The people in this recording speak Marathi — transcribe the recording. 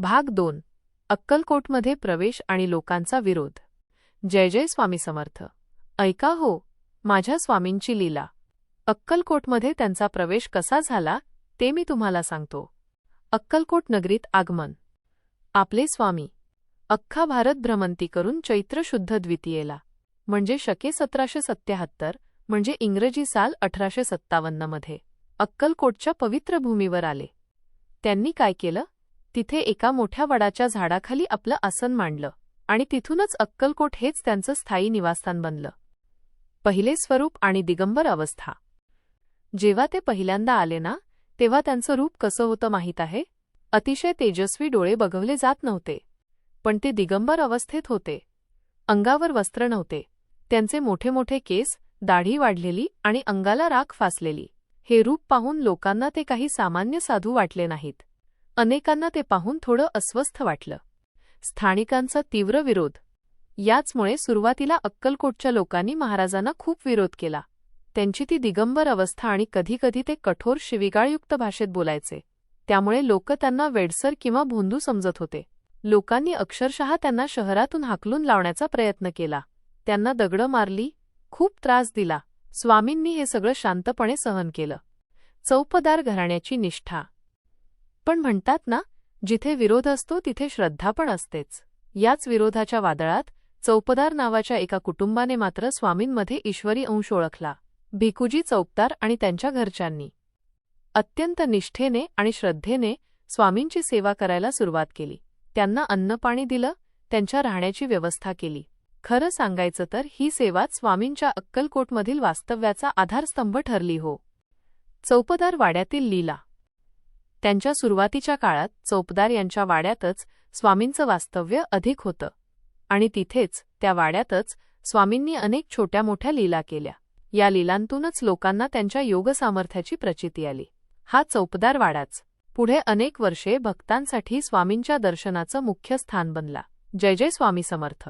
भाग दोन अक्कलकोटमध्ये प्रवेश आणि लोकांचा विरोध. जय जय स्वामी समर्थ. ऐका हो माझ्या स्वामींची लीला. अक्कलकोटमध्ये त्यांचा प्रवेश कसा झाला ते मी तुम्हाला सांगतो. अक्कलकोट नगरीत आगमन. आपले स्वामी. अख्खा भारत भ्रमंती करून चैत्र शुद्ध द्वितीयेला. म्हणजे शके सतराशे सत्याहत्तर म्हणजे इंग्रजी साल अठराशे सत्तावन्नमध्ये. अक्कलकोटच्या पवित्र भूमीवर आले. त्यांनी काय केलं? तिथे एका मोठ्या वडाच्या झाडाखाली आपलं आसन मांडलं आणि तिथूनच अक्कलकोट हेच त्यांचं स्थायी निवासस्थान बनलं. पहिले स्वरूप आणि दिगंबर अवस्था. जेव्हा ते पहिल्यांदा आले ना तेव्हा त्यांचं रूप कसं होतं माहीत आहे? अतिशय तेजस्वी डोळे बघवले जात नव्हते. पण ते दिगंबर अवस्थेत होते. अंगावर वस्त्र नव्हते. त्यांचे मोठे मोठे केस दाढी वाढलेली आणि अंगाला राख फासलेली. हे रूप पाहून लोकांना ते काही सामान्य साधू वाटले नाहीत. अनेकांना ते पाहून थोडं अस्वस्थ वाटलं. स्थानिकांचा तीव्र विरोध. याचमुळे सुरुवातीला अक्कलकोटच्या लोकांनी महाराजांना खूप विरोध केला. त्यांची ती दिगंबर अवस्था आणि कधीकधी ते कठोर शिविगाळयुक्त भाषेत बोलायचे. त्यामुळे लोक त्यांना वेडसर किंवा भोंदू समजत होते. लोकांनी अक्षरशः त्यांना शहरातून हाकलून लावण्याचा प्रयत्न केला. त्यांना दगडं मारली खूप त्रास दिला. स्वामींनी हे सगळं शांतपणे सहन केलं. चौपदार घराण्याची निष्ठा. पण म्हणतात ना जिथे विरोध असतो तिथे श्रद्धा पण असतेच. याच विरोधाच्या वादळात चौपदार नावाच्या एका कुटुंबाने मात्र स्वामींमध्ये ईश्वरी अंश ओळखला भिकुजी चौपदार आणि त्यांच्या घरच्यांनी. अत्यंत निष्ठेने आणि श्रद्धेने स्वामींची सेवा करायला सुरुवात केली. त्यांना अन्नपाणी दिलं त्यांच्या राहण्याची व्यवस्था केली. खरं सांगायचं तर ही सेवाच स्वामींच्या अक्कलकोटमधील वास्तव्याचा आधारस्तंभ ठरली हो. चौपदार वाड्यातील लीला त्यांच्या सुरुवातीच्या काळात चौपदार यांच्या वाड्यातच स्वामींचं वास्तव्य अधिक होतं. आणि तिथेच त्या वाड्यातच स्वामींनी अनेक छोट्या मोठ्या लीला केल्या. या लीलांतूनच लोकांना त्यांच्या योगसामर्थ्याची प्रचिती आली. हा चौपदार वाडाच. पुढे अनेक वर्षे भक्तांसाठी स्वामींच्या दर्शनाचं मुख्य स्थान बनला. जय जय स्वामी समर्थ.